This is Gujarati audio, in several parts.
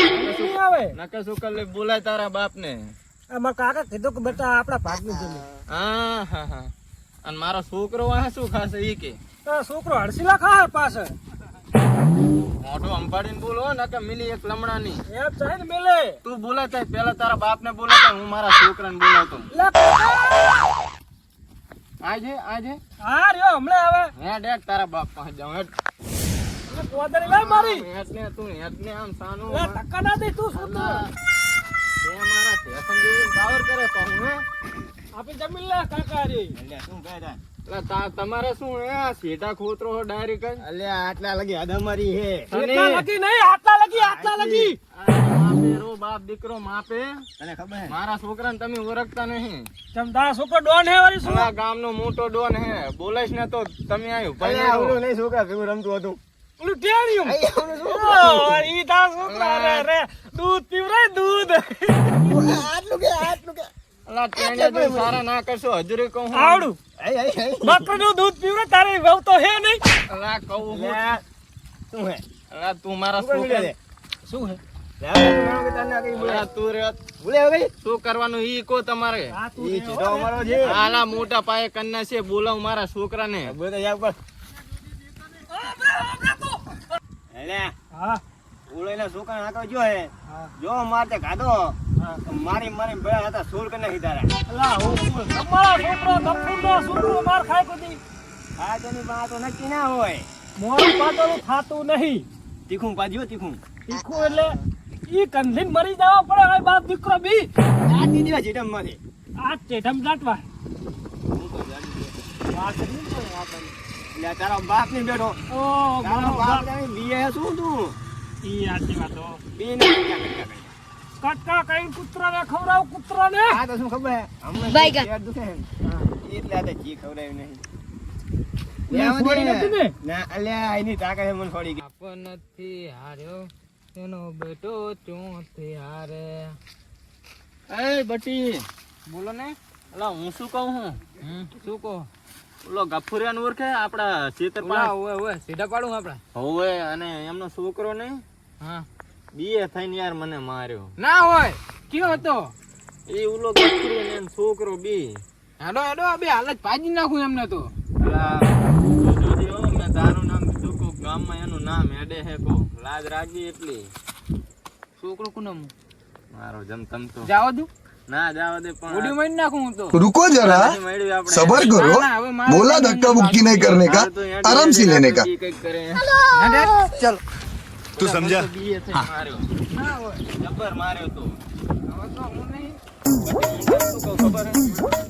નહીં આવે. નકે શું લે બોલાય તારા બાપ ને આમાં કાકા કીધું કે બેટા આપણા ભાગની જમીન. હા હા હા. અને મારો છોકરો આ શું ખાશે ઈ કે? છોકરો હડસીલા ખા પાસે. મોઢું અંબાડીને બોલો નકે મિલી એક લમણાની. એમ ચાહે ને મિલે. તું થાય પેલા તારા બાપ ને બોલાય હું મારા છોકરાને બોલાવતો આજે આજે હા? રહ્યો હમણાં આવે. હે હેડ તારા બાપ પાસે જાઉં કોદરી લે મારી. હેડ તું હેડ આમ સાનું લે ધક્કા ના દે તું શું તે? મારા સ્ટેશન જેવું પાવર કરે પાછું હે આપી જમીન લે કાકા રે એટલે તા- તમારે શું હે? ખોતરો હો ડાયરેક્ટ જ અલ્યા આટલા લગી અમારી હે. લગી નહીં આટલા લગી આટલા લગી. માપે બાપ દીકરો માપે. તને ખબર મારા છોકરાને તમે ઓળખતા નહીં. તમ તારા છોકરો ડોન હે વળી શું? આ ગામનો મોટો ડોન હે. બોલેશ ને તો તમે આવ્યું અલ્યા ઓલું નહીં છોકરા ભેગું રમતું હતું? છોકરું. ઓ, ઈ તારા છોકરા રે રે દૂધ પીવરાય દૂધ. આટલું કે આટલું કે. અલા ટેણે જો સારા ના કરશો હજુરી કહું. આવડું. બકરીનું દૂધ પીવરાય તારી વહુ તો હે નહીં. અલા કહું હું. શું હે? અલા તું મારા શું કરી હે? તું તું તું મોટા પાયે કન્યા છે બોલાવ મારા છોકરાને. બોલે તો અલ્યા હા. એના છોકરા નાખો જો હે. જો મારતે ખાધો હા. મારી મારી બે હતા સોલ કરી નાખી તારા અલા હો તમારો છોકરો ગફુરનો છોકરો માર ખાય કોદી. તેની તો નક્કી ના હોય. મોરું પાતળું થાતું નહીં. તીખું પાડ્યો તીખું. તીખું એટલે ઈ કંધીન મરી જવા પડે હવે બાપ દીકરો બી. આ દી દેવા ચીટમમાંથી આ ચેઠમ દાટવા એટલે તારો બાપની બેઠો. ઓ મારો બીએ શું તું? ઈ આજી વાતો. બી ને કટકા તો શું ખબર? હમણાં દુખે. એટલે આ જી નહીં. નથી હાર્યો એનો બેટો ચોથી હારે. એ બટી. બોલો ને. અલા હું શું કહું હું? શું કહો? ઓલો ગફુરિયાન ઓળખે? આપડા ચેતર ઓવે ઓવે સીધા પાડું આપડા હોવે અને એમનો છોકરો ને હા. બીએ થઈને યાર મને માર્યો. ના હોય કયો હતો? એ ઓલો ગફુરિયાન એનો છોકરો બી. હેડો હેડો બે હાલત ભાજી નાખું એમને તો. મેં તારું નામ કીધું કોક ગામમાં એનું નામ હેડે હે કો લાજ રાખી એટલી. છોકરો કોનું? મારો જમ તમ તો. જાવ દઉં ના જાવ દે પણ ઓડી મહિને નાખું હું તો रुको जरा મળ્યું આપણે सबर करो ના, ના, હવે મારે बोला धक्का मुक्की नहीं करने का મારે તો હેડ आराम से હેડ लेने આપણે का ઈ કંઈક કરે चल तू समझा તો બીએ થઈ માર્યો ના હોય જબ્બર માર્યો તો હવે તો હું નહીં શું કહું ખબર હે?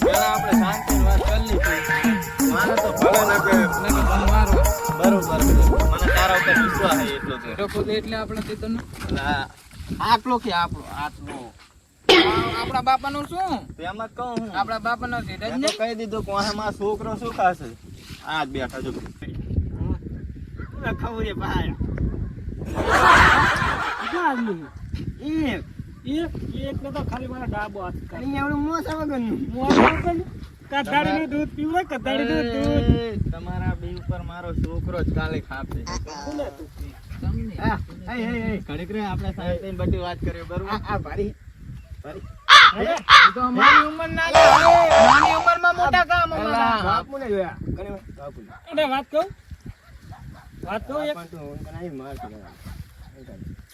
પહેલા આપણે શાંતિની વાત કરી લીધી. મારે તો ભલે ના કે મને કે તમે મારો બરોબર મને તારા ઉપર વિશ્વાસ છે એટલો તો એટલે આપણે તે તને આટલો કે આપણો આટલો આપણા બાપાનું શું એમ જ કહું હું આપણા બાપાનો છે જ કહી દીધું કે વાહે મારો છોકરો શું ખાશે આજ બેઠા જો ખબર એ ભાઈ. એક એક ને તો ખાલી મારા ડાબો હાથ અને એવડું મોસા વગરનું. કથાડીનું દૂધ પીવડાય કથાડીનું દૂધ તમારા બી ઉપર મારો છોકરો જ કાલે ખાપે તમને. ઘડીક રે આપણે સાહેબ બધી વાત કરીએ બરોબર આ ભારી. ઉંમર નાની ઉંમરમાં મોટા કામ બાપુને જોયા. ઘણી વાર બાપુને. વાત કહું વાત કહું એક પણ તું ઊંઘ કરાવી માર કે.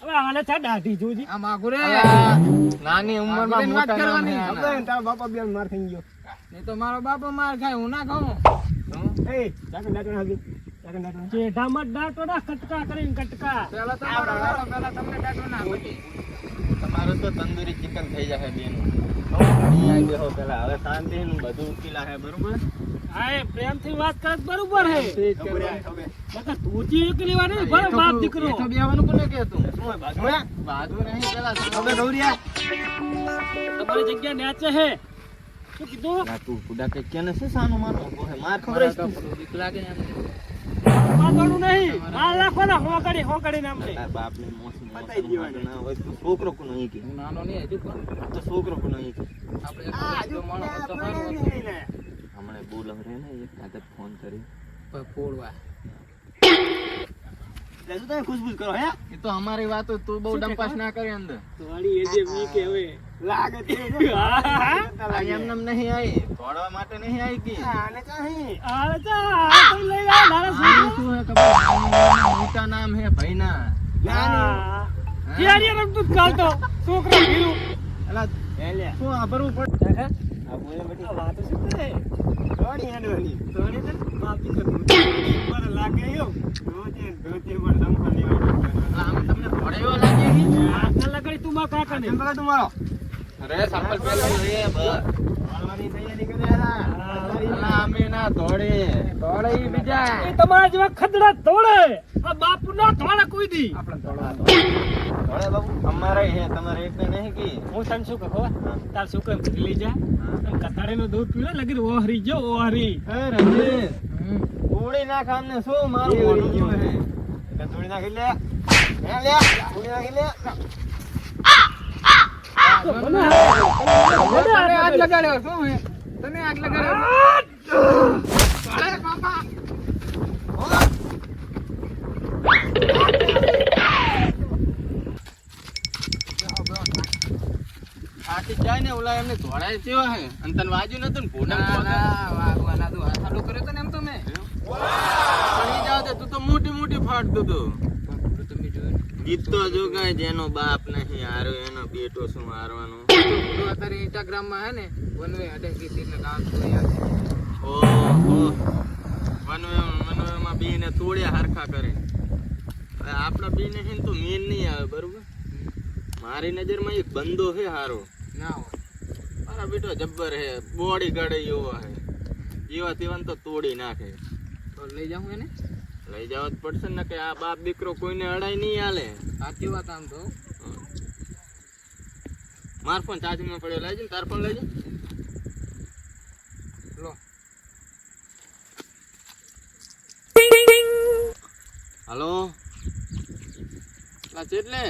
હવે આને છે દાઢી જોજી આ માગુરે નાની ઉંમરમાં મોટા નામ હે ખબર આના. હે ને તારા બાપા બે માર થઈ ગયો એ તો મારો બાપો માર ખાય હું ના ખાઉં એ ચાકુ દાંતણ હાલજો. ચાકુ દાંતણ. જેઠામાં દાંતો ના કટકા કરીને કટકા પેલા પેલા તમને ડાટો ના પછી તમારે તો તંદૂરી ચિકન થઈ જશે બેનું. બેહો પેલા. હવે શાંતિનું બધું ઉકેલા હે બરોબર? હા પ્રેમથી વાત કરત બરોબર હે. નકર તું જે એકલી વાર નહીં, ભલે બાપ દીકરો. શું હોય, બાજુ? હે? હવે ગૌરિયા તમારી જગ્યા નેચે હે. શું કીધું? તું કુડા કે કેને છે સાનો માનો માર ખબર છે પાગળું છોકરો. હમણે ને એક ફોન કરી. ફોડવા. લે તમે ખુશબુશ કરો હે? એ તો અમારી વાત તું બહુ ડંપાસ ના કરે અંદર. થોડી એ જે મી કે હવે. લાગે તે હા, હા. આ નહીં આવી દોડવા માટે નહીં આવી કે આને ચાહી આને ચા આ તો લઈ જા મારા છોકરો. શું હે ખબર? નામ મોટા નામ હે ભાઈના. હા. યાર રમતું જ ચાલતો છોકરો ભીરું અલા એ લે. શું આભરવું પડે? આ બોલે બેટી વાતો શું કરે? દોડી હેડવાની. થોડી તો બાપ દીકરો ઉપર લાગે એવું ધોતી ધોતી પર સંભાળ લેવાની આમ તમને ભોળે લાગે છે? આટલા લગાડી તું મારા કાકા ને સંભાળ તું મારો. અરે સંપલ પહેલા રે બસ. તૈયારી કરે હેલા અમે ના દોડે દોડે બીજા. એ તમારા જેવા ખદડા દોડે આ બાપુ ના દોડે કોઈ દી. આપણે. દોડે બાબુ અમારે હે તમારે એટલે નહીં કે. હું તને શું કહો તાર શું કહે લઈ જા અને કથાડીનું દૂધ પીવે લગી ઓહરી જો ઓહરી. હે રમેશ હમ. તોડી નાખ આમને શું મારું મોઢું જોવે છે એટલે તોડી નાખી લે હે લે તોડી નાખી લે તને આગ લગાડ્યો શું હે તને આગ લગાડ્યો અરે બાપા આખી જાય ને ઓલા એમને ધોળાય કેવા હે અને તને વાજ્યું નતું ને ભોડા વાગવાના તો હાથાડો કર્યો તો ને એમ તો મેં પડી જાવ તો તું તો ફાડતો તો. તમે જોયું ગીત તો જો કઈ જેનો બાપ નહીં હારો એનો બેટો શું હારવાનો? અત્યારે ઇન્સ્ટાગ્રામમાં હે ને વનવે અડે કે તીરને કામ તો યાદ ઓહો. વનવે બી ને તોડ્યા હરખા કરે. આપણા બીને હે ને તો મેન નહીં આવે બરોબર? મારી નજરમાં એક બંદો હે હારો. ના હોય. મારા બેટો જબ્બર હે બોડી ગળે એવો હે. જેવા તેવા તો તોડી નાખે. તો લઈ જાઉં એને? લઈ જવા જ પડશે ને કે આ બાપ દીકરો કોઈને અડાય નહીં હાલે. સાચી વાત આમ તો. માર ફોન ચાર્જિંગમાં પડ્યો. લઈ જાય તાર ફોન લઈ જાય લો. હલો? આ ચેટલે?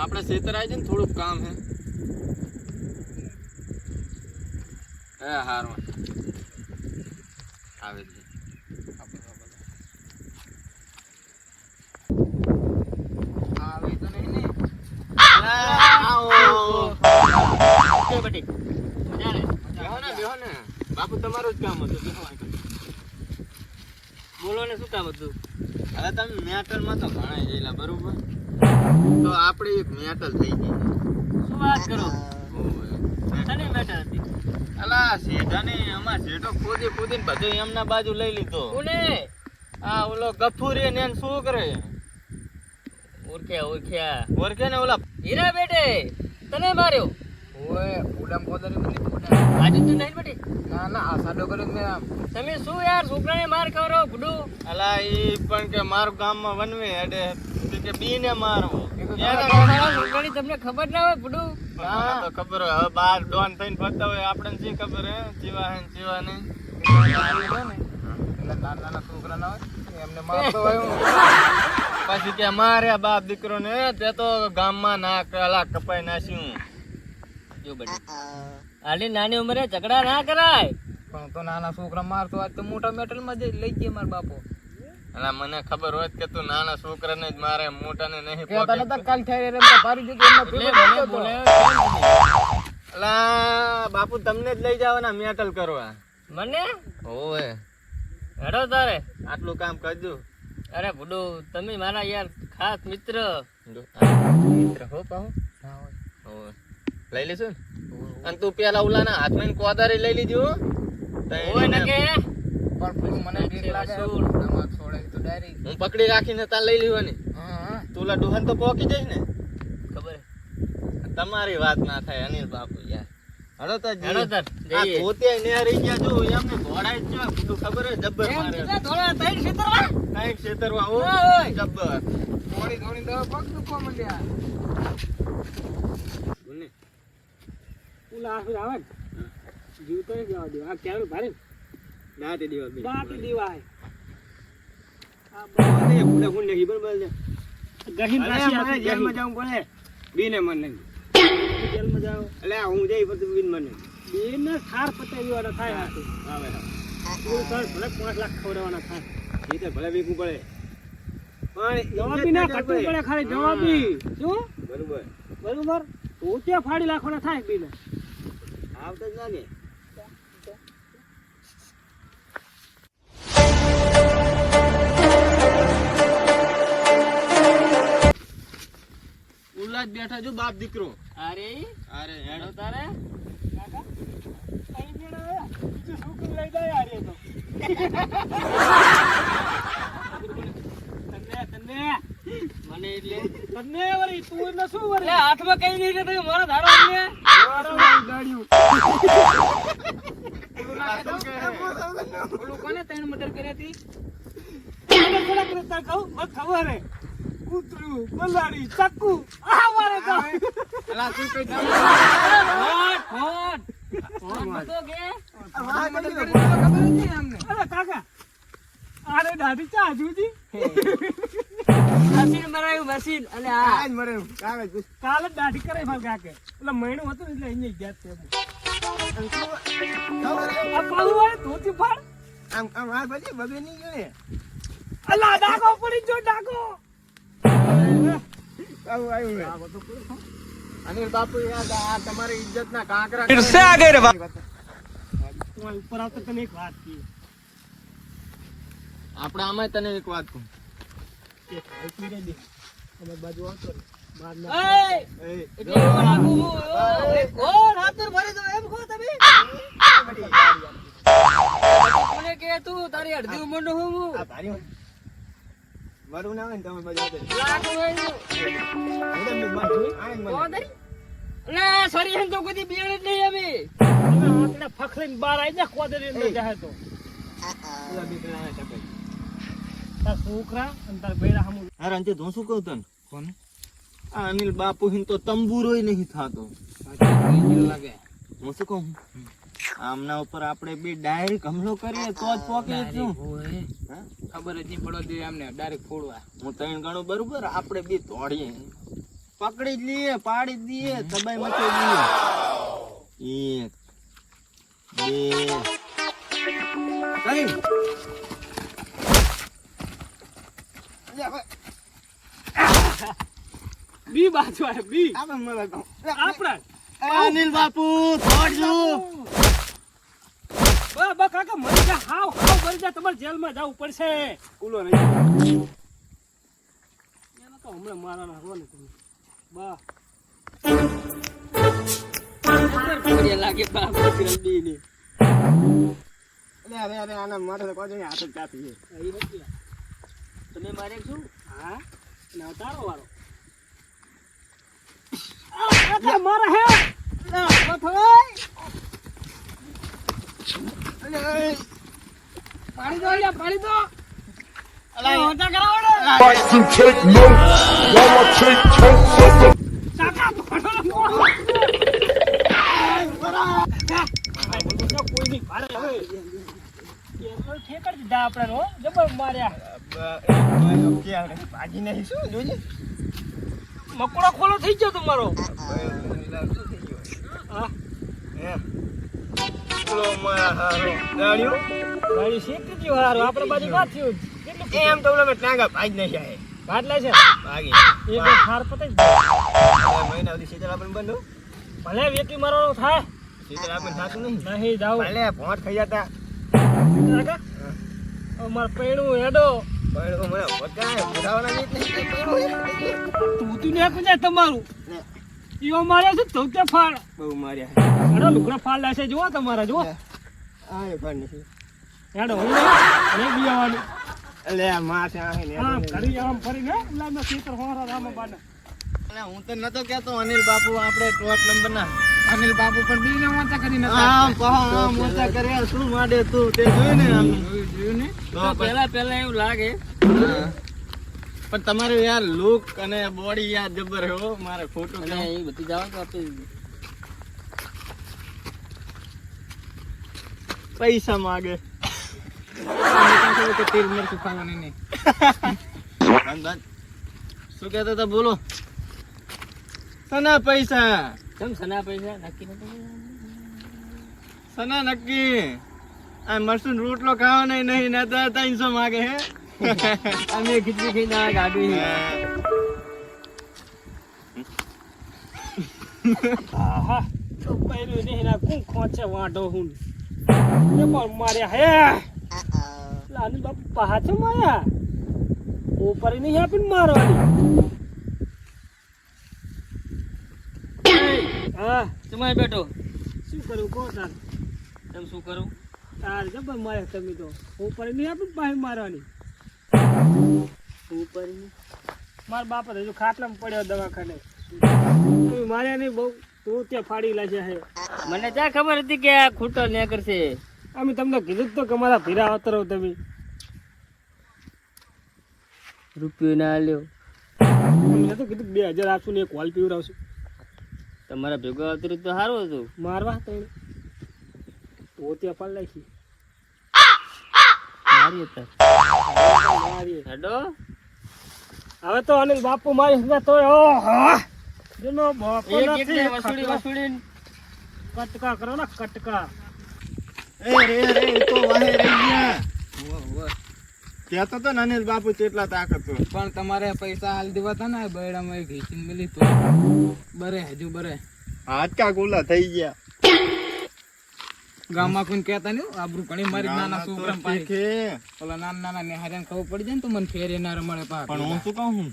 આપણે ખેતર આવી ને થોડુંક કામ હે. હે હારું. આવે છે. આવે તો નહીં ને બેહો ને બેહો ને બાપુ તમારું જ કામ હતું બોલો ને શું કામ હતું? હવે તમે મેટલમાં તો ઘણા ગયેલા બરોબર? તો આપણે એક મેટલ થઈ ગઈ. શું વાત કરો. શેની મેટર હતી? અલા શેઠાને અમાર શેઠો ખોદી ખોદીને બધું એમના બાજુ લઈ લીધો. કોને? આ ઓલો ગફુરી ને શું કરે? ઓળખ્યા ઓળખ્યા ઓળખે ને ઓલા હીરા બેટે તને માર્યો? ઓય ઉડામ કોદરી તું નહીં બેટી. ના ના આ સાડો કર્યો મેં આમ. તમે શું યાર છોકરાને માર કરો ગુડુ અલા ઈ પણ કે મારું ગામમાં વનવે તે કે બીને મારવો. છોકરાની તમને ખબર ના હોય ગુડુ તો ખબર હોય. હવે બાર ડોન થઈને ફરતા હોય આપણને શી ખબર હે? જીવા હે ને જીવા નહીં. એટલે નાના નાના છોકરા ના હોય એમને મારતો હોય પછી કે મારે બાપ દીકરો ને તે તો ગામમાં ના કલા કપાઈ નાખ્યું જો બેટી આલી નાની ઉંમરે ઝઘડા ના કરાય. પણ તો નાના છોકરા મારતો આજ તો મોટા મેટલમાં લઈ ગયા મારા બાપો. અલા મને ખબર હોત કે તું નાના છોકરાને જ મારે મોટાને નહીં કે તને તો કાલ થઈ રમતા ભારી જગ્યા એમનો પેલો કરતો અલા બાપુ તમને જ લઈ જવાના મેટલ કરવા. મને? ઓવે હેડો તારે. આટલું કામ કરજો. અરે બુડો તમે મારા યાર ખાસ મિત્ર. મિત્ર હો પાહો. હા હોય. લઈ લેશું અને તું પેલા ઓલાના હાથમાં કોદારી લઈ લીધું હો. પકડી રાખીને તાર લઈ લેવાની. હા હા. તું ડોહન તો પોકી જઈશ ને? ખબર. તમારી વાત ના થાય અનિલ બાપુ યાર. હળો તો જી. હેડો આ જઈએ. નેહરી ગયા જો એમને જો ખબર હે જબ્બર મારે. થોડા. જબ્બર. પગ દુખવા માંડ્યા. ઓલા આખું આવે ને જીવ તો જવા દે આ ક્યારે ભારે દાંતે દેવા બે. બાકી દીવા હે. અરે, ભૂલે ભૂલ નહીં, બરોબર ગહીન રાશિ મારે જેલમાં જવું પડે. બીને મન નહીં. જેલમાં જાઓ. એટલે હું જઈ પછી બીન મન નહીં. બેને થાર પતાવ્યાવાના થાય. આવે સર ભલે પાંચ લાખ ખવડાવવાના થાય. એ તો ભલે વીકવું પડે પણ જવાબી ના ઇજ્જત પડે ખાલી જવાબી શું બરોબર બરોબર પોતે ફાડી લાખવાના થાય બીને આવતા જ લાગે. ઉલ્લા જ બેઠા છો બાપ દીકરો. અરે અરે હેડો. તારે. મને એટલે. તને વળી તું એટલે શું વળી? હાથમાં કઈ નહીં મારા ધારો કૂતરું બલાડી ચક્કુ આ મારે તો અલા અરે દાદી ચા જુજી મશીન મરાયું મશીન અને આ આજ મરે કાગજ પૂછ. કાલે દાઢી કરાય માર કાકે એટલે મહિનો હતો એટલે અહીંયા ગયા તે આમ આપણે આમાં તને એક વાત કહું બાજુ આવતો એમ કહો તમે મને કે તું અડધી હું. આ ભારી. ના હોય ને તમે તારી? લે, સોરી એમ તો કદી બેડ નહીં અમે આપણે ફખરીને બહાર આવી જા કોદરી અંદર જાય તો. પેલા દીકરા આને ટપાઈ. તાર છોકરા અને તાર બૈરા હમું. અરે અંતે હું શું કહું તને? કોને? આ અનિલ બાપુ હિન તો તંબુરોય નહીં થાતો. લાગે. હું શું કહું? આમના ઉપર આપણે બે ડાયરેક્ટ હમલો કરીએ તો જ પોકે છું ખબર જ નહીં પડો દે આમને ડાયરેક્ટ ફોડવા. હું ત્રણ ગણું બરોબર આપણે બે તોડીએ પકડી જ લઈએ પાડી જ દઈએ તબાઈ મચાઈ દઈએ એક બે. ત્રણ બી બાજુ બી. આપણે. આપણા અનિલ બાપુ તોડજો બા બા કાકા મરી જા. હાવ હાવ મરી જા. તમારે જેલમાં જવું પડશે. કુલો નહીં. એને તો હમણાં મારવાના હો ને તમે. બા. લાગે બાપ રડી ને. અરે, અરે, આના મારે કોઈ નહીં, હાથ જ કાપી. તમે મારે શું હા? ને તારો વાળો. મારા હે. ના, પાડી દો અહીંયા પાણી દો મકોડો ખોલો થઈ ગયો? તમારો હા મારા હારો આપણે એમ તો મહિના સુધી શીતળ આપણને બંધો ભલે વેકી મારવાનું થાય શીતળ આપણને થતું નહીં નહીં જાવ ભલે ભોંટ પૈણું હેડો પણ મને તમારું ઈઓ માર્યા છે તો તે ફાળ. બહુ માર્યા અરે લુકડા ફાળ લાશે જુઓ તમારા જુઓ. આ એ પણ નથી. હેડો હું નહીં બીવાનું એટલે આ માથે આવીને આમ ફરી આમ લા મે ખેતર હોરા રામ બાને. અરે હું તો નતો કેતો અનિલ બાપુ આપણે ટોપ નંબર ના. અનિલ બાપુ પણ બીને વાંચા કરીને આમ પહા મોટા કર્યા. શું માંડે તું? તે જોયું ને આમ? જોયું ને? તો પહેલા પહેલા એવું લાગે. હા. પણ તમારો યાર લુક અને બોડી યાર જબર હો મારે ફોટો અને એ બધી જાવ તો આપણે પૈસા માગે. કે તેલ મરચું ખાવાનું નહીં. અંદાજ શું કહેતા હતા બોલો? સના પૈસા. કેમ સના પૈસા? નક્કી સના નક્કી. આ મરસું રોટલો ખાવાનો નહીં ને તો ત્રણસો માગે હે. અમે ખીચડી ખાઈને આ ગાડી. આહા તો નહીં ના કું ખોચે વાંઢો હું. એ પણ માર્યા હે. લાની બાપ પાછો માયા ઉપર નહીં આપીને મારવાની. હા તમારે બેઠો. શું કરું કહો તાર. તમે શું કરું? તાર જબર મારે તમે તો. ઉપર નહીં આપીને પાછી મારવાની. ઉપર મારા બાપ હજુ ખાટલામાં પડ્યો દવાખાને. તું માર્યા નહીં બહુ તું ત્યાં ફાડી લાગ્યા હે મને ક્યાં ખબર હતી કે આ ખૂટો ને કરશે અમે તમને કીધું તો કે મારા ભીરા અતરો તમે. રૂપિયો ના લ્યો મેં તો કીધું બે હજાર આપશું ને એક વાલ પીવડાવશું. તમારા ભેગો આવતું તો સારું હતું. મારવા તો તો ત્યાં ફાડી નાખી. હેડો. હવે તો અનિલ બાપુ મારી હંગાત તો ઓહો! બાપુ નથી, એક ને કટકા- કરો ને કટકા. એ રે રે તો વાહે રે ગયા. કહેતો તો અનિલ બાપુ કેટલા તાકાત પણ તમારે પૈસા હાલ દેવા હતા ને બૈડામાં ઘીચીને મિલી તો. બરે હજુ બરે. હાથકા ગુલા થઈ ગયા. ગામમાં કોઈ કહેતા નહીં આબરૂ ઘણી મારી નાના છોકરા શીખે. ઓલા નાના નાના નિહાર્યાને ખબર પડી જાય ને તો મને ફેરે ના રમાડે પાક પણ હું શું કહું હું?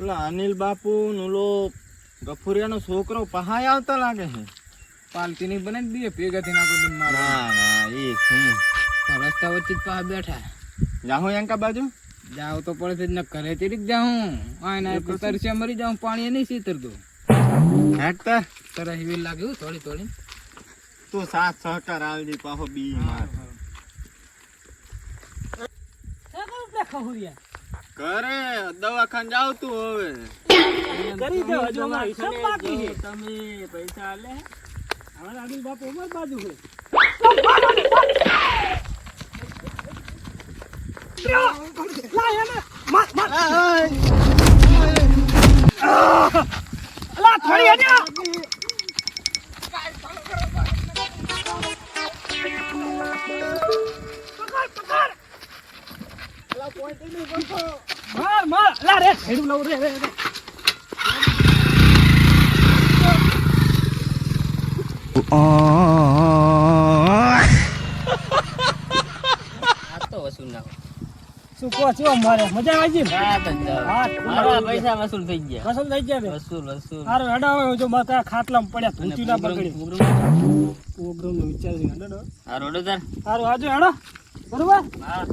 ઓલા અનિલ બાપુ નુલો ગફુરિયાનો છોકરો પહાય આવતા લાગે છે. પાલતી નહીં બને દે ભેગા થઈને આપણે બંને મારવા. ના ના એ શું રસ્તા વચ્ચે જ પાછા બેઠા. જાહો એંકા બાજુ? જાવ તો પડે જ ને ઘરે તે રીત જાઉં. આ ના તરસ્યા મરી જાઉં પાણી નહીં સીતરતું. હેઠતા તરસ એવી લાગે હો થોડી થોડી. તું સાત સહકાર આવી પાહો બી માર. કરે દવાખાન જાવ તું હવે. કરી દો હજુ અમારો હિસાબ બાકી છે. તમે પૈસા લે હવે અનિલ બાપ ઉમર બાજુ છે. લા એને માર માર થોડી માર માર. રે લઉં રે રે વસૂલ છો મારે મજા આવી ગઈ હા તો હા, પૈસા વસૂલ થઈ ગયા. કસમ થઈ ગયા વસૂલ વસૂલ. હારું હેડો હવે જો માતા ખાટલામાં પડ્યા ધૂંચી ના પકડી. પ્રોગ્રામ પ્રોગ્રામ નો વિચાર છે આ રોડો તાર. હારું આજો હેડો. બરોબર? હા.